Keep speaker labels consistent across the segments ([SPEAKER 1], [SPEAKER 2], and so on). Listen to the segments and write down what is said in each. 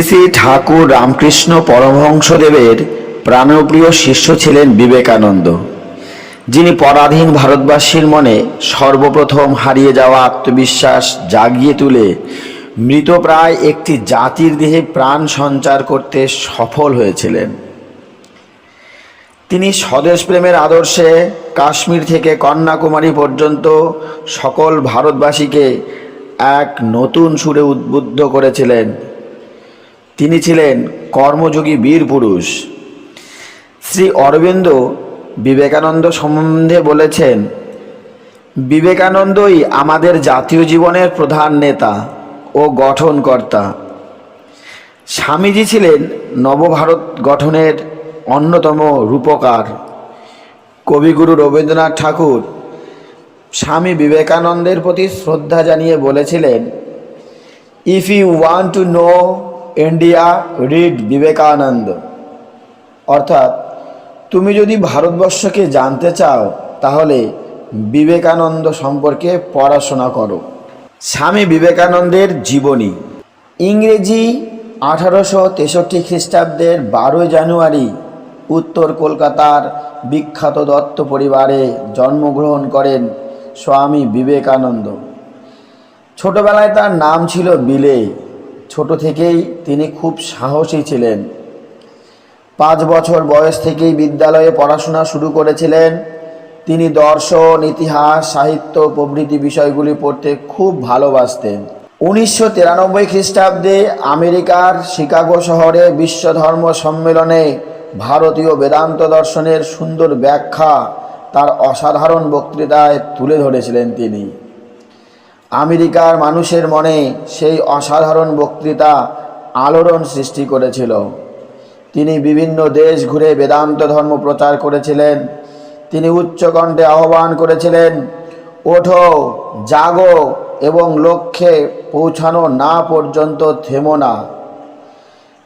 [SPEAKER 1] শ্রী ঠাকুর রামকৃষ্ণ পরমহংসদেবের প্রাণপ্রিয় শিষ্য ছিলেন বিবেকানন্দ, যিনি পরাধীন ভারতবাসীর মনে সর্বপ্রথম হারিয়ে যাওয়া আত্মবিশ্বাস জাগিয়ে তুলে মৃতপ্রায় একটি জাতির দেহে প্রাণ সঞ্চার করতে সফল হয়েছিলেন। তিনি স্বদেশ প্রেমের আদর্শে কাশ্মীর থেকে কন্যাকুমারী পর্যন্ত সকল ভারতবাসীকে এক নতুন সুরে উদ্বুদ্ধ করেছিলেন। তিনি ছিলেন কর্মযোগী বীর পুরুষ। শ্রী অরবিন্দ বিবেকানন্দ সম্বন্ধে বলেছেন, বিবেকানন্দই আমাদের জাতীয় জীবনের প্রধান নেতা ও গঠনকর্তা। স্বামীজি ছিলেন নবভারত গঠনের অন্যতম রূপকার। কবিগুরু রবীন্দ্রনাথ ঠাকুর স্বামী বিবেকানন্দের প্রতি শ্রদ্ধা জানিয়ে বলেছিলেন, if you want to know India read Vivekananda. অর্থাৎ, তুমি যদি ভারতবর্ষকে জানতে চাও, তাহলে বিবেকানন্দ সম্পর্কে পড়াশোনা করো। স্বামী বিবেকানন্দের জীবনী। ইংরেজি আঠারোশো তেষট্টি খ্রিস্টাব্দের বারোই জানুয়ারি, উত্তর কলকাতার বিখ্যাত দত্ত পরিবারে জন্মগ্রহণ করেন স্বামী বিবেকানন্দ। ছোটবেলায় তার নাম ছিল বিলে। ছোট থেকেই তিনি খুব সাহসী ছিলেন। পাঁচ বছর বয়স থেকেই বিদ্যালয়ে পড়াশোনা শুরু করেছিলেন। তিনি দর্শন, ইতিহাস, সাহিত্য, প্রভৃতি বিষয়গুলি পড়তে খুব ভালোবাসতেন। উনিশশো তিরানব্বই খ্রিস্টাব্দে আমেরিকার শিকাগো শহরে বিশ্ব ধর্ম সম্মেলনে ভারতীয় বেদান্ত দর্শনের সুন্দর ব্যাখ্যা তার অসাধারণ বক্তৃতায় তুলে ধরেছিলেন তিনি। আমেরিকার মানুষের মনে সেই অসাধারণ বক্তৃতা আলোড়ন সৃষ্টি করেছিল। তিনি বিভিন্ন দেশ ঘুরে বেদান্ত ধর্ম প্রচার করেছিলেন। তিনি উচ্চকণ্ঠে আহ্বান করেছিলেন, ওঠো, জাগো এবং লক্ষ্যে পৌঁছানো না পর্যন্ত থেমো না।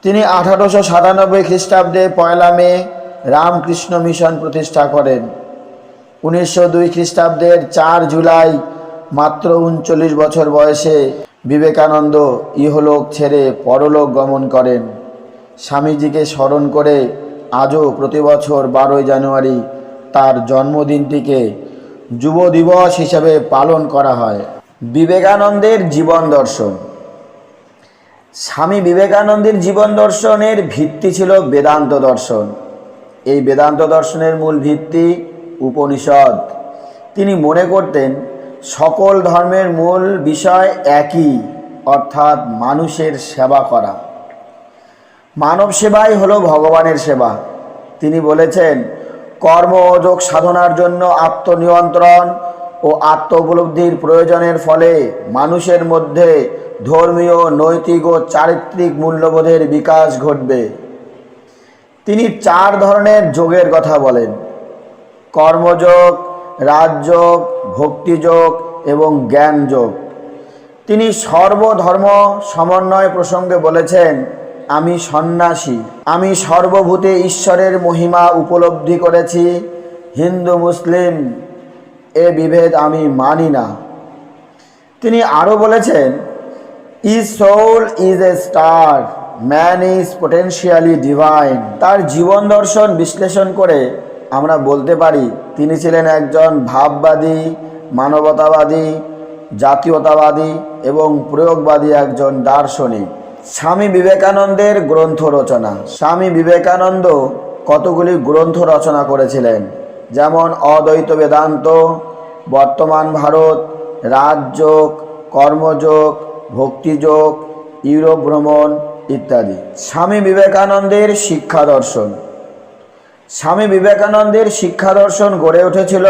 [SPEAKER 1] তিনি আঠারোশো সাতানব্বই খ্রিস্টাব্দে পয়লা মে রামকৃষ্ণ মিশন প্রতিষ্ঠা করেন। উনিশশো দুই খ্রিস্টাব্দের চার জুলাই মাত্র উনচল্লিশ বছর বয়সে বিবেকানন্দ ইহলোক ছেড়ে পরলোক গমন করেন। স্বামীজিকে স্মরণ করে আজও প্রতি বছর বারোই জানুয়ারি তার জন্মদিনটিকে যুব দিবস হিসাবে পালন করা হয়। বিবেকানন্দের জীবন দর্শন। স্বামী বিবেকানন্দের জীবন দর্শনের ভিত্তি ছিল বেদান্ত দর্শন। এই বেদান্ত দর্শনের মূল ভিত্তি উপনিষদ। তিনি মনে করতেন সকল ধর্মের মূল বিষয় একই, অর্থাৎ মানুষের সেবা করা। মানব সেবাই হলো ভগবানের সেবা। তিনি বলেছেন, কর্ম যোগ সাধনার জন্য আত্মনিয়ন্ত্রণ ও আত্ম উপলব্ধির প্রয়োজনের ফলে মানুষের মধ্যে ধর্মীয়, নৈতিক ও চারিত্রিক মূল্যবোধের বিকাশ ঘটবে। তিনি চার ধরনের যোগের কথা বলেন। কর্মযোগ রাজযোগ, ভক্তিযোগ এবং জ্ঞান যোগ তিনি সর্বধর্ম সমন্বয় প্রসঙ্গে বলেছেন, আমি সন্ন্যাসী। আমি সর্বভূতে ঈশ্বরের মহিমা উপলব্ধি করেছি। হিন্দু, মুসলিম, এ বিভেদ আমি মানি না। তিনি আরও বলেছেন is soul is a star. Man is potentially divine. তার জীবন দর্শন বিশ্লেষণ করে আমরা বলতে পারি তিনি ছিলেন একজন ভাববাদী, মানবতাবাদী, জাতীয়তাবাদী এবং প্রয়োগবাদী একজন দার্শনিক। স্বামী বিবেকানন্দের গ্রন্থ রচনা। স্বামী বিবেকানন্দ কতগুলি গ্রন্থ রচনা করেছিলেন? যেমন অদ্বৈত বেদান্ত, বর্তমান ভারত, রাজযোগ, কর্মযোগ, ভক্তিযোগ, ইউরোপ ভ্রমণ ইত্যাদি। স্বামী বিবেকানন্দের শিক্ষা দর্শন। স্বামী বিবেকানন্দের শিক্ষা দর্শন গড়ে উঠেছিল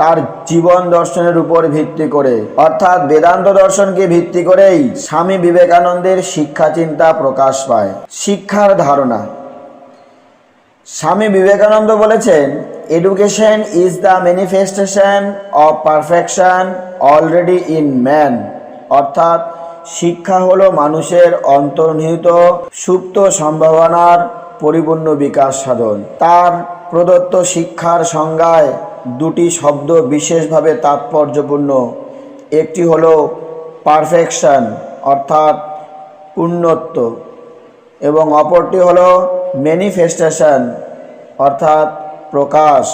[SPEAKER 1] তার জীবন দর্শনের উপর ভিত্তি করে। অর্থাৎ বেদান্ত দর্শনকে ভিত্তি করেই স্বামী বিবেকানন্দের শিক্ষা চিন্তা প্রকাশ পায়। শিক্ষার ধারণা। স্বামী বিবেকানন্দ বলেছেন education is the manifestation of perfection already in man অর্থাৎ শিক্ষা হলো মানুষের অন্তর্নিহিত সুপ্ত সম্ভাবনার পরিপূর্ণ বিকাশ সাধন। তার প্রদত্ত শিক্ষার সংজ্ঞায় দুটি শব্দ বিশেষভাবে তাৎপর্যপূর্ণ। একটি হল পারফেকশন, অর্থাৎ উন্নত্ব এবং অপরটি হল ম্যানিফেস্টেশন, অর্থাৎ প্রকাশ।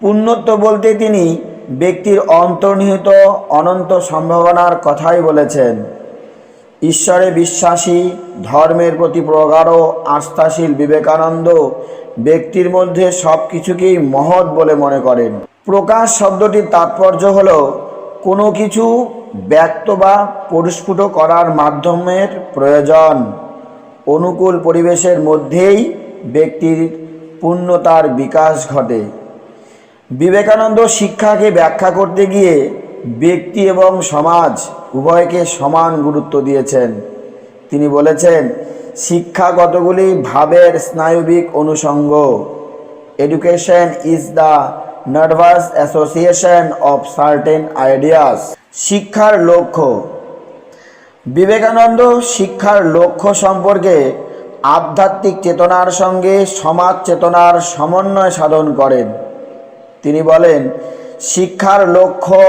[SPEAKER 1] পুণ্যত্ব বলতে তিনি ব্যক্তির অন্তর্নিহিত অনন্ত সম্ভাবনার কথাই বলেছেন। ঈশ্বরে বিশ্বাসী, ধর্মের প্রতি প্রগাঢ়, আস্থাশীল বিবেকানন্দ ব্যক্তির মধ্যে সব কিছুকেই মহৎ বলে মনে করেন। প্রকাশ শব্দটির তাৎপর্য হল, কোনো কিছু ব্যক্ত বা পরিস্ফুট করার মাধ্যমের প্রয়োজন। অনুকূল পরিবেশের মধ্যেই ব্যক্তির পূর্ণতার বিকাশ ঘটে। বিবেকানন্দ শিক্ষাকে ব্যাখ্যা করতে গিয়ে ব্যক্তি এবং সমাজ উভয়কে সমান গুরুত্ব দিয়েছেন। তিনি বলেছেন, শিক্ষা কতগুলি ভাবের স্নায়বিক অনুষঙ্গ। Education is the nervous association of certain ideas শিক্ষার লক্ষ্য। বিবেকানন্দ শিক্ষার লক্ষ্য সম্পর্কে আধ্যাত্মিক চেতনার সঙ্গে সমাজ চেতনার সমন্বয় সাধন করেন। তিনি বলেন, শিক্ষার লক্ষ্য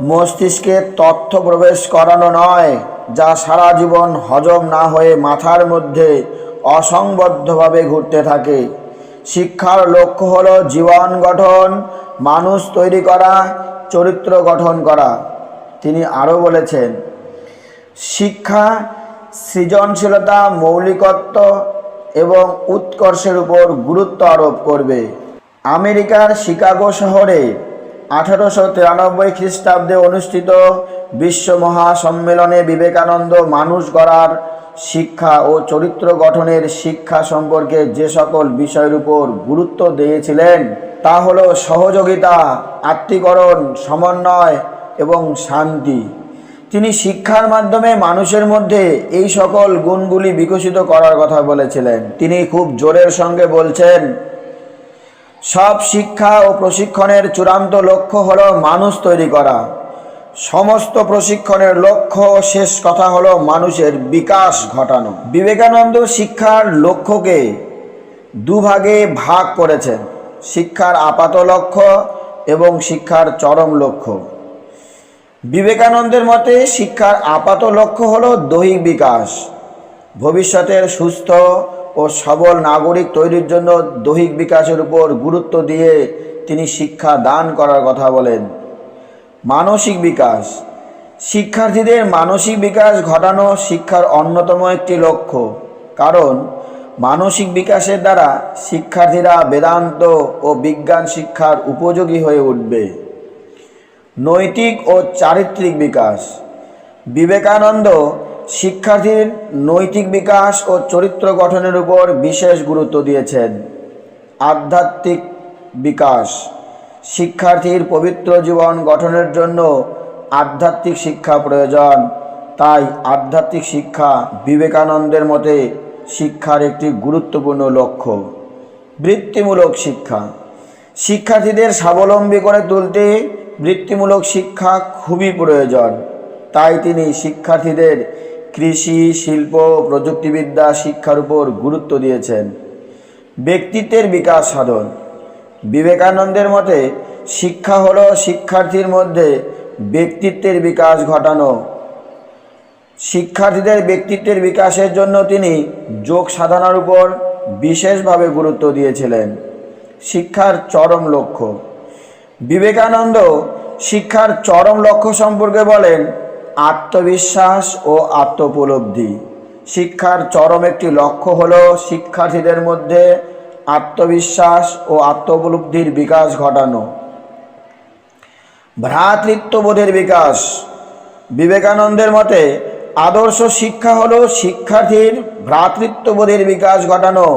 [SPEAKER 1] মস্তিষ্কে তথ্য প্রবেশ করানো নয়, যা সারা জীবন হজম না হয়ে মাথার মধ্যে অসংবদ্ধভাবে ঘুরতে থাকে। শিক্ষার লক্ষ্য হল জীবন গঠন, মানুষ তৈরি করা, চরিত্র গঠন করা। তিনি আরও বলেছেন, শিক্ষা সৃজনশীলতা, মৌলিকত্ব এবং উৎকর্ষের উপর গুরুত্ব আরোপ করবে। আমেরিকার শিকাগো শহরে আঠারোশো তিরানব্বই খ্রিস্টাব্দে অনুষ্ঠিত বিশ্ব মহাসম্মেলনে বিবেকানন্দ মানুষ গড়ার শিক্ষা ও চরিত্র গঠনের শিক্ষা সম্পর্কে যে সকল বিষয়ের উপর গুরুত্ব দিয়েছিলেন, তা হল সহযোগিতা, আত্মীকরণ, সমন্বয় এবং শান্তি। তিনি শিক্ষার মাধ্যমে মানুষের মধ্যে এই সকল গুণগুলি বিকশিত করার কথা বলেছিলেন। তিনি খুব জোরের সঙ্গে বলছেন সব শিক্ষা ও প্রশিক্ষণের চূড়ান্ত লক্ষ্য হলো মানুষ তৈরি করা। সমস্ত প্রশিক্ষণের লক্ষ্য ও শেষ কথা হলো মানুষের বিকাশ ঘটানো। বিবেকানন্দ শিক্ষার লক্ষ্যকে দুভাগে ভাগ করেছেন। শিক্ষার আপাত লক্ষ্য এবং শিক্ষার চরম লক্ষ্য। বিবেকানন্দের মতে শিক্ষার আপাত লক্ষ্য হলো দৈহিক বিকাশ। ভবিষ্যতের সুস্থ ও সবল নাগরিক তৈরির জন্য দৈহিক বিকাশের উপর গুরুত্ব দিয়ে তিনি শিক্ষা দান করার কথা বলেন। মানসিক বিকাশ। শিক্ষার্থীদের মানসিক বিকাশ ঘটানো শিক্ষার অন্যতম একটি লক্ষ্য। কারণ, মানসিক বিকাশের দ্বারা শিক্ষার্থীরা বেদান্ত ও বিজ্ঞান শিক্ষার উপযোগী হয়ে উঠবে। নৈতিক ও চারিত্রিক বিকাশ। বিবেকানন্দ শিক্ষার্থীর নৈতিক বিকাশ ও চরিত্র গঠনের উপর বিশেষ গুরুত্ব দিয়েছেন। আধ্যাত্মিক বিকাশ, শিক্ষার্থীর পবিত্র জীবন গঠনের জন্য আধ্যাত্মিক শিক্ষা প্রয়োজন। তাই আধ্যাত্মিক শিক্ষা বিবেকানন্দের মতে শিক্ষার একটি গুরুত্বপূর্ণ লক্ষ্য, বৃত্তিমূলক শিক্ষা। শিক্ষার্থীদের স্বাবলম্বী করে তুলতে বৃত্তিমূলক শিক্ষা খুবই প্রয়োজন। তাই তিনি শিক্ষার্থীদের কৃষি, শিল্প, প্রযুক্তিবিদ্যা, শিক্ষার উপর গুরুত্ব দিয়েছেন। ব্যক্তিত্বের বিকাশ সাধন। বিবেকানন্দের মতে, শিক্ষা হল শিক্ষার্থীর মধ্যে ব্যক্তিত্বের বিকাশ ঘটানো। শিক্ষার্থীদের ব্যক্তিত্বের বিকাশের জন্য তিনি যোগ সাধনার উপর বিশেষভাবে গুরুত্ব দিয়েছিলেন। শিক্ষার চরম লক্ষ্য। বিবেকানন্দ শিক্ষার চরম লক্ষ্য সম্পর্কে বলেন আত্মবিশ্বাস ও আত্মোপলব্ধি। শিক্ষার চরম একটি লক্ষ্য হল শিক্ষার্থীদের মধ্যে আত্মবিশ্বাস ও আত্মোপলব্ধির বিকাশ ঘটানো। ভ্রাতৃত্ববোধের বিকাশ। বিবেকানন্দের মতে আদর্শ শিক্ষা হলো শিক্ষার্থীর ভ্রাতৃত্ববোধের বিকাশ ঘটানো।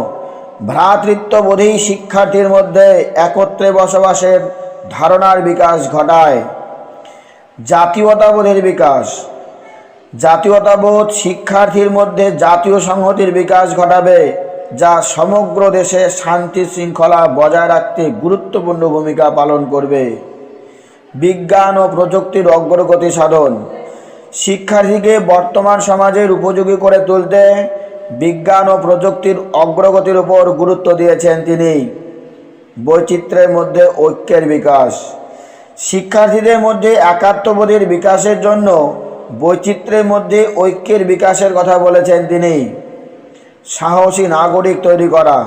[SPEAKER 1] ভ্রাতৃত্ববোধেই শিক্ষার্থীর মধ্যে একত্রে বসবাসের ধারণার বিকাশ ঘটায়। জাতীয়তাবোধের বিকাশ। জাতীয়তাবোধ শিক্ষার্থীর মধ্যে জাতীয় সংহতির বিকাশ ঘটাবে, যা সমগ্র দেশে শান্তি শৃঙ্খলা বজায় রাখতে গুরুত্বপূর্ণ ভূমিকা পালন করবে। বিজ্ঞান ও প্রযুক্তির অগ্রগতি সাধন। শিক্ষার্থীকে বর্তমান সমাজের উপযোগী করে তুলতে বিজ্ঞান ও প্রযুক্তির অগ্রগতির উপর গুরুত্ব দিয়েছেন তিনি। বৈচিত্র্যের মধ্যে ঐক্যের বিকাশ। শিক্ষার্থীদের মধ্যে একাত্মবোধের বিকাশের জন্য বৈচিত্র্যের মধ্যে ঐক্যের বিকাশের কথা বলেছেন তিনি। সাহসী নাগরিক তৈরি করা।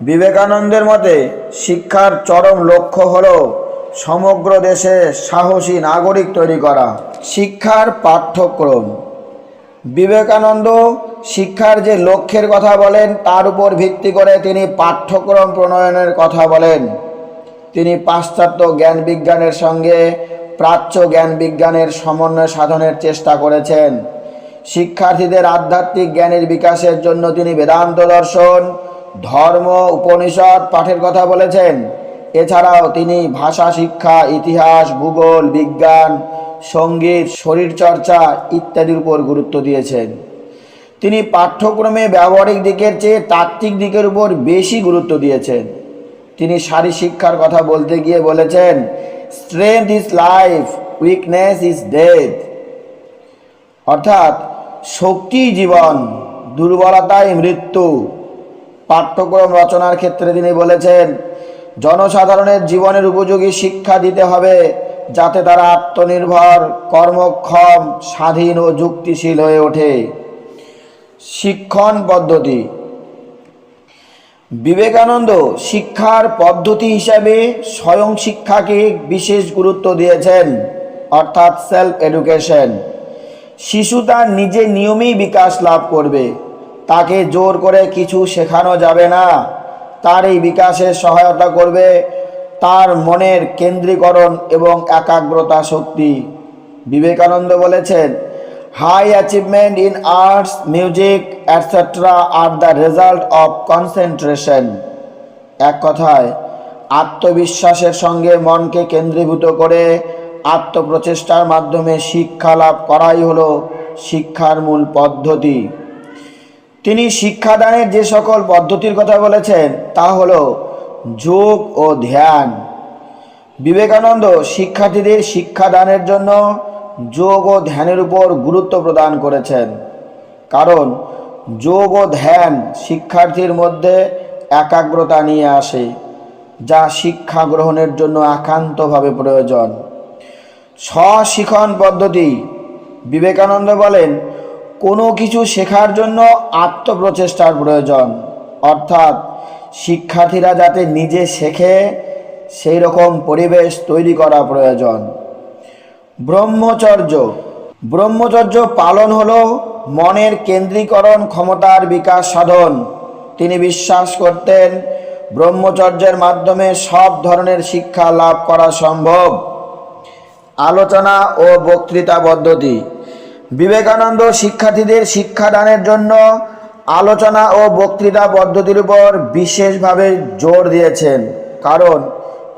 [SPEAKER 1] বিবেকানন্দের মতে শিক্ষার চরম লক্ষ্য হল সমগ্র দেশে সাহসী নাগরিক তৈরি করা। শিক্ষার পাঠ্যক্রম। বিবেকানন্দ শিক্ষার যে লক্ষ্যের কথা বলেন, তার উপর ভিত্তি করে তিনি পাঠ্যক্রম প্রণয়নের কথা বলেন। তিনি পাশ্চাত্য জ্ঞান বিজ্ঞানের সঙ্গে প্রাচ্য জ্ঞান বিজ্ঞানের সমন্বয় সাধনের চেষ্টা করেছেন। শিক্ষার্থীদের আধ্যাত্মিক জ্ঞানের বিকাশের জন্য তিনি বেদান্ত দর্শন, ধর্ম, উপনিষদ পাঠের কথা বলেছেন। এছাড়াও তিনি ভাষা, শিক্ষা, ইতিহাস, ভূগোল, বিজ্ঞান, সংগীত, শরীরচর্চা ইত্যাদির উপর গুরুত্ব দিয়েছেন। তিনি পাঠ্যক্রমে ব্যবহারিক দিকের চেয়ে তাত্ত্বিক দিকের উপর বেশি গুরুত্ব দিয়েছেন। তিনি শারী শিক্ষার কথা বলতে গিয়ে বলেছেন strength is life weakness is death অর্থাৎ, শক্তি জীবন, দুর্বলতাই মৃত্যু। পাঠ্যক্রম রচনার ক্ষেত্রে তিনি বলেছেন, জনসাধারণের জীবনের উপযোগী শিক্ষা দিতে হবে যাতে তারা আত্মনির্ভর, কর্মক্ষম, স্বাধীন ও যুক্তিশীল হয়ে ওঠে। শিক্ষণ পদ্ধতি। বিবেকানন্দ শিক্ষার পদ্ধতি হিসাবে স্বয়ং শিক্ষাকে বিশেষ গুরুত্ব দিয়েছেন, অর্থাৎ সেলফ এডুকেশন শিশু তার নিজে নিয়মেই বিকাশ লাভ করবে। তাকে জোর করে কিছু শেখানো যাবে না। তার এই বিকাশে সহায়তা করবে তার মনের কেন্দ্রীকরণ এবং একাগ্রতা শক্তি। বিবেকানন্দ বলেছেন high achievement in arts music etcetera are the result of concentration এক কথায়, আত্মবিশ্বাসের সঙ্গে মনকে কেন্দ্রীভূত করে আত্মপ্রচেষ্টার মাধ্যমে শিক্ষা লাভ করাই হলো শিক্ষার মূল পদ্ধতি। তিনি শিক্ষাদানের যে সকল পদ্ধতির কথা বলেছেন, তা হলো যোগ ও ধ্যান। বিবেকানন্দ শিক্ষার্থীদের শিক্ষাদানের জন্য যোগ ও ধ্যানের উপর গুরুত্ব প্রদান করেছেন। কারণ, যোগ ও ধ্যান শিক্ষার্থীর মধ্যে একাগ্রতা নিয়ে আসে, যা শিক্ষা গ্রহণের জন্য একান্তভাবে প্রয়োজন। স্বশিখন পদ্ধতি, বিবেকানন্দ বলেন, কোনো কিছু শেখার জন্য আত্মপ্রচেষ্টার প্রয়োজন। অর্থাৎ, শিক্ষার্থীরা যাতে নিজে শেখে সেই রকম পরিবেশ তৈরি করা প্রয়োজন। ব্রহ্মচর্য। ব্রহ্মচর্য পালন হল মনের কেন্দ্রীকরণ ক্ষমতার বিকাশ সাধন। তিনি বিশ্বাস করতেন ব্রহ্মচর্যের মাধ্যমে সব ধরনের শিক্ষা লাভ করা সম্ভব। আলোচনা ও বক্তৃতা পদ্ধতি। বিবেকানন্দ শিক্ষার্থীদের শিক্ষাদানের জন্য আলোচনা ও বক্তৃতা পদ্ধতির উপর বিশেষভাবে জোর দিয়েছেন। কারণ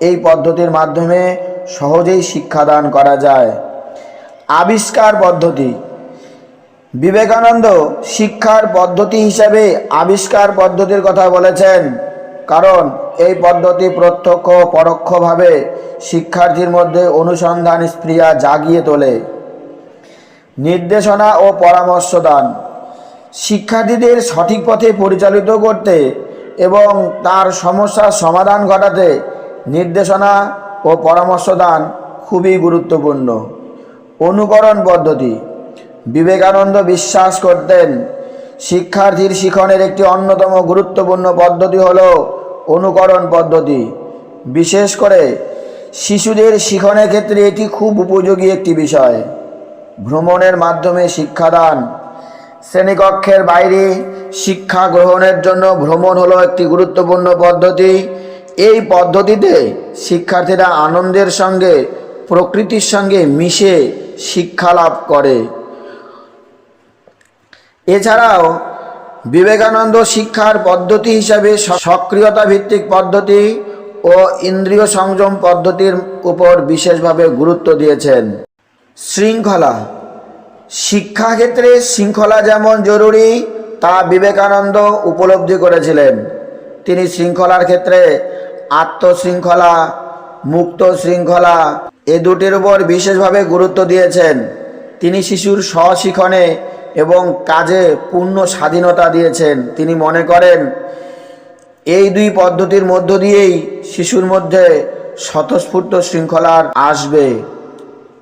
[SPEAKER 1] এই পদ্ধতির মাধ্যমে সহজেই শিক্ষাদান করা যায়। আবিষ্কার পদ্ধতি। বিবেকানন্দ শিক্ষার পদ্ধতি হিসাবে আবিষ্কার পদ্ধতির কথা বলেছেন, কারণ এই পদ্ধতি প্রত্যক্ষ পরোক্ষভাবে শিক্ষার্থীর মধ্যে অনুসন্ধান স্প্রিয়া জাগিয়ে তোলে। নির্দেশনা ও পরামর্শ দান। শিক্ষার্থীদের সঠিক পথে পরিচালিত করতে এবং তার সমস্যার সমাধান ঘটাতে নির্দেশনা ও পরামর্শ দান খুবই গুরুত্বপূর্ণ। অনুকরণ পদ্ধতি। বিবেকানন্দ বিশ্বাস করতেন, শিক্ষার্থীর শিখনের একটি অন্যতম গুরুত্বপূর্ণ পদ্ধতি হল অনুকরণ পদ্ধতি। বিশেষ করে শিশুদের শিখনের ক্ষেত্রে এটি খুব উপযোগী একটি বিষয়। ভ্রমণের মাধ্যমে শিক্ষাদান। শ্রেণীকক্ষের বাইরে শিক্ষা গ্রহণের জন্য ভ্রমণ হলো একটি গুরুত্বপূর্ণ পদ্ধতি। এই পদ্ধতিতে শিক্ষার্থীরা আনন্দের সঙ্গে, প্রকৃতির সঙ্গে মিশে শিক্ষা লাভ করে। এছাড়াও বিবেকানন্দ শিক্ষার পদ্ধতি হিসাবে সক্রিয়তা ভিত্তিক পদ্ধতি ও ইন্দ্রিয় সংযম পদ্ধতির উপর বিশেষভাবে গুরুত্ব দিয়েছেন। শৃঙ্খলা। শিক্ষাক্ষেত্রে শৃঙ্খলা যেমন জরুরি, তা বিবেকানন্দ উপলব্ধি করেছিলেন। তিনি শৃঙ্খলার ক্ষেত্রে আত্মশৃঙ্খলা, মুক্ত শৃঙ্খলা এ দুটির উপর বিশেষভাবে গুরুত্ব দিয়েছেন। তিনি শিশুর স্বশিখনে এবং কাজে পূর্ণ স্বাধীনতা দিয়েছেন। তিনি মনে করেন, এই দুই পদ্ধতির মধ্য দিয়েই শিশুর মধ্যে স্বতঃস্ফূর্ত শৃঙ্খলার আসবে।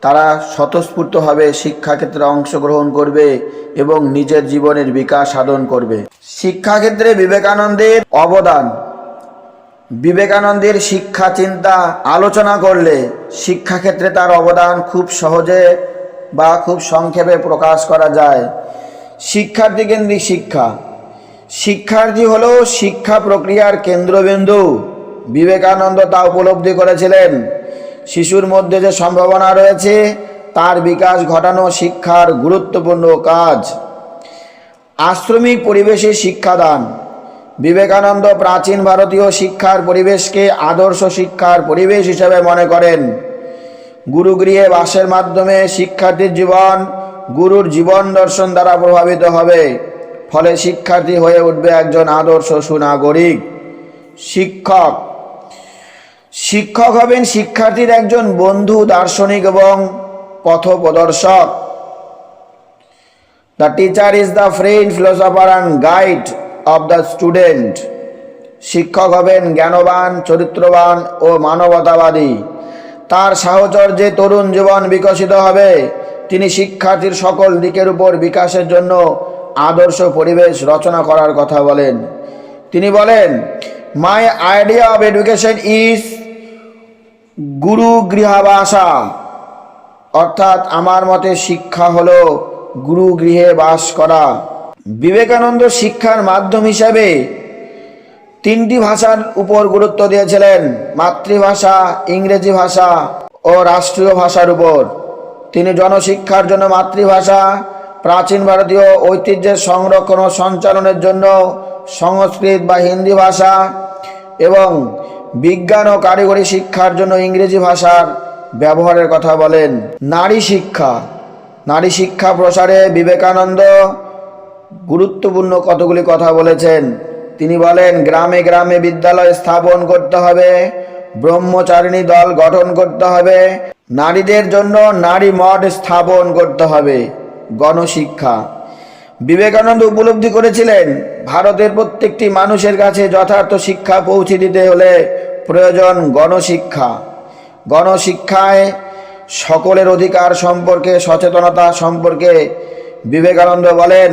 [SPEAKER 1] তারা স্বতঃস্ফূর্তভাবে শিক্ষাক্ষেত্রে অংশগ্রহণ করবে এবং নিজের জীবনের বিকাশ সাধন করবে। শিক্ষাক্ষেত্রে বিবেকানন্দের অবদান বিবেকানন্দের শিক্ষা চিন্তা আলোচনা করলে শিক্ষাক্ষেত্রে তার অবদান খুব সহজে বা খুব সংক্ষেপে প্রকাশ করা যায়। শিক্ষার্থী কেন্দ্রিক শিক্ষা। শিক্ষার্থী হলো শিক্ষা প্রক্রিয়ার কেন্দ্রবিন্দু। বিবেকানন্দ তা উপলব্ধি করেছিলেন। শিশুর মধ্যে যে সম্ভাবনা রয়েছে, তার বিকাশ ঘটানো শিক্ষার গুরুত্বপূর্ণ কাজ। আশ্রমিক পরিবেশে শিক্ষাদান। বিবেকানন্দ প্রাচীন ভারতীয় শিক্ষার পরিবেশকে আদর্শ শিক্ষার পরিবেশ হিসেবে মনে করেন। গুরুগৃহে বাসের মাধ্যমে শিক্ষার্থীর জীবন গুরুর জীবন দর্শন দ্বারা প্রভাবিত হবে। ফলে শিক্ষার্থী হয়ে উঠবে একজন আদর্শ সুনাগরিক। শিক্ষক। শিক্ষক হবেন শিক্ষার্থীর একজন বন্ধু, দার্শনিক এবং পথপ্রদর্শক। The teacher is the friend philosopher and guide of the student শিক্ষক হবেন জ্ঞানবান, চরিত্রবান ও মানবতাবাদী। তার সাহচর্যে তরুণ জীবন বিকশিত হবে। তিনি শিক্ষার্থীর সকল দিকের উপর বিকাশের জন্য আদর্শ পরিবেশ রচনা করার কথা বলেন। তিনি বলেন my idea of education is guru grihavasa. অর্থাৎ আমার মতে শিক্ষা হলো গুরু গৃহে বাস করা। বিবেকানন্দ শিক্ষার মাধ্যম হিসাবে তিনটি ভাষার উপর গুরুত্ব দিয়েছিলেন, মাতৃভাষা, ইংরেজি ভাষা ও রাষ্ট্রীয় ভাষার উপর। তিনি জনশিক্ষার জন্য মাতৃভাষা, প্রাচীন ভারতীয় ঐতিহ্যের সংরক্ষণ ও সঞ্চালনের জন্য সংস্কৃত বা হিন্দি ভাষা এবং বিজ্ঞান ও কারিগরি শিক্ষার জন্য ইংরেজি ভাষার ব্যবহারের কথা বলেন। নারী শিক্ষা। নারী শিক্ষা প্রসারে বিবেকানন্দ গুরুত্বপূর্ণ কতগুলি কথা বলেছেন। তিনি বলেন, গ্রামে গ্রামে বিদ্যালয় স্থাপন করতে হবে, ব্রহ্মচারিণী দল গঠন করতে হবে, নারীদের জন্য নারী মঠ স্থাপন করতে হবে, গণশিক্ষা। বিবেকানন্দ উপলব্ধি করেছিলেন, ভারতের প্রত্যেকটি মানুষের কাছে যথার্থ শিক্ষা পৌঁছে দিতে হলে প্রয়োজন গণশিক্ষা। গণশিক্ষায় সকলের অধিকার সম্পর্কে, সচেতনতা সম্পর্কে বিবেকানন্দ বলেন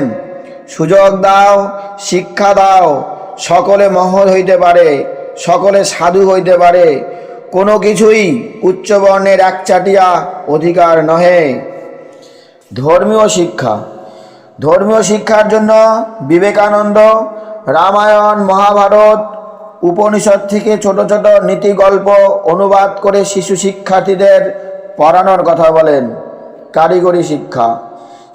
[SPEAKER 1] সুযোগ দাও, শিক্ষা দাও। সকলে মহৎ হইতে পারে, সকলে সাধু হইতে পারে। কোনো কিছুই উচ্চবর্ণের একচাটিয়া অধিকার নহে। ধর্মীয় শিক্ষা। ধর্মীয় শিক্ষার জন্য বিবেকানন্দ, রামায়ণ, মহাভারত উপনিষদ থেকে ছোট ছোট নীতি গল্প অনুবাদ করে শিশু শিক্ষার্থীদের পড়ানোর কথা বলেন। কারিগরি শিক্ষা।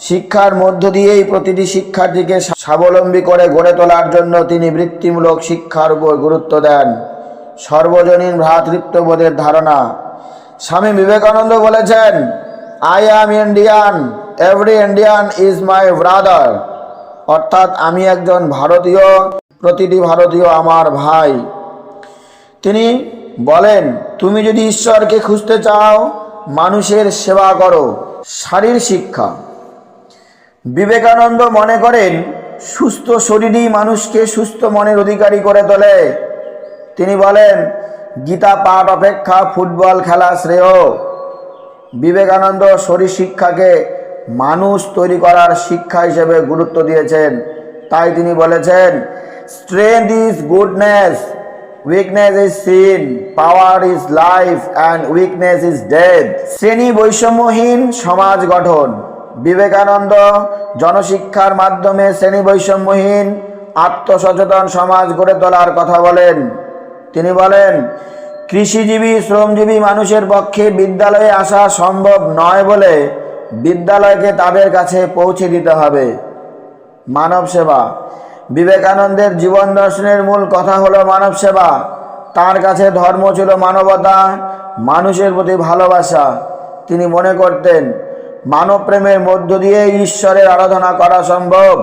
[SPEAKER 1] শিক্ষার মধ্য দিয়েই প্রতিটি শিক্ষার্থীকে স্বাবলম্বী করে গড়ে তোলার জন্য তিনি বৃত্তিমূলক শিক্ষার উপর গুরুত্ব দেন। সর্বজনীন ভ্রাতৃত্ববোধের ধারণা। স্বামী বিবেকানন্দ বলেছেন I am Indian every Indian is my brother অর্থাৎ আমি একজন ভারতীয়, প্রতিটি ভারতীয় আমার ভাই। তিনি বলেন, তুমি যদি ঈশ্বরকে খুঁজতে চাও, মানুষের সেবা করো, শারীর শিক্ষা। বিবেকানন্দ মনে করেন, সুস্থ শরীরই মানুষকে সুস্থ মনের অধিকারী করে তোলে। তিনি বলেন, গীতা পাঠ অপেক্ষা ফুটবল খেলা শ্রেয়। বিবেকানন্দ শরীর শিক্ষাকে মানুষ তৈরি করার শিক্ষা হিসেবে গুরুত্ব দিয়েছেন। তাই তিনি বলেছেন strength is goodness weakness is sin power is life and weakness is death শ্রেণি বৈষম্যহীন সমাজ গঠন। বিবেকানন্দ জনশিক্ষার মাধ্যমে শ্রেণি বৈষম্যহীন আত্মসচেতন সমাজ গড়ে তোলার কথা বলেন। তিনি বলেন, কৃষিজীবী, শ্রমজীবী মানুষের পক্ষে বিদ্যালয়ে আসা সম্ভব নয় বলে বিদ্যালয়কে তাদের কাছে পৌঁছে দিতে হবে। মানব সেবা। বিবেকানন্দের জীবন দর্শনের মূল কথা হলো মানব সেবা। তার কাছে ধর্ম ছিল মানবতা, মানুষের প্রতি ভালোবাসা। তিনি মনে করতেন মানব প্রেমের মধ্য দিয়ে ঈশ্বরের আরাধনা করা সম্ভব।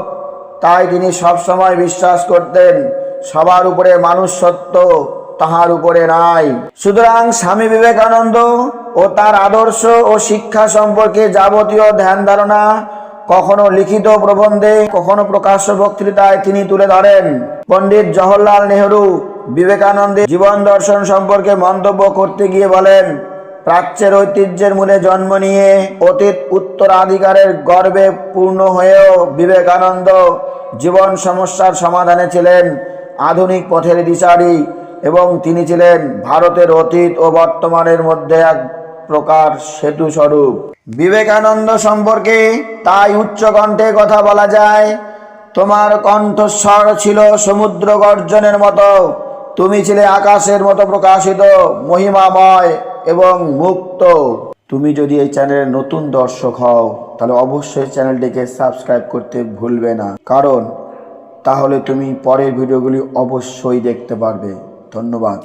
[SPEAKER 1] তাই তিনি সবসময় বিশ্বাস করতেন, সবার উপরে মানুষ সত্য, তাহার উপরে নাই সুতরাং স্বামী বিবেকানন্দ ও তার আদর্শ ও শিক্ষা সম্পর্কে যাবতীয় ধ্যান ধারণা কখনো লিখিত প্রবন্ধে, কখনো প্রকাশ্য বক্তৃতায় তিনি তুলে ধরেন। পণ্ডিত জওহরলাল নেহরু বিবেকানন্দের জীবন দর্শন সম্পর্কে মন্তব্য করতে গিয়ে বলেন প্রাচ্যের ঐতিহ্যের মূলে জন্ম নিয়ে অতীত উত্তরাধিকারের গর্বে পূর্ণ হয়েও বিবেকানন্দ জীবন সমস্যার সমাধানে ছিলেন আধুনিক পথের দিশারি এবং তিনি ছিলেন ভারতের অতীত ও বর্তমানের মধ্যে এক প্রকার সেতু স্বরূপ বিবেকানন্দ সম্পর্কে তাই উচ্চ কণ্ঠে কথা বলা যায়, তোমার কণ্ঠস্বর ছিল সমুদ্র গর্জনের মতো, তুমি ছিলে আকাশের মতো প্রকাশিত, মহিমাময় এবং মুক্ত। তুমি যদি এই চ্যানেলের নতুন দর্শক হও, তাহলে অবশ্যই চ্যানেলটিকে সাবস্ক্রাইব করতে ভুলবে না। কারণ, তাহলে তুমি পরের ভিডিওগুলি অবশ্যই দেখতে পারবে। ধন্যবাদ।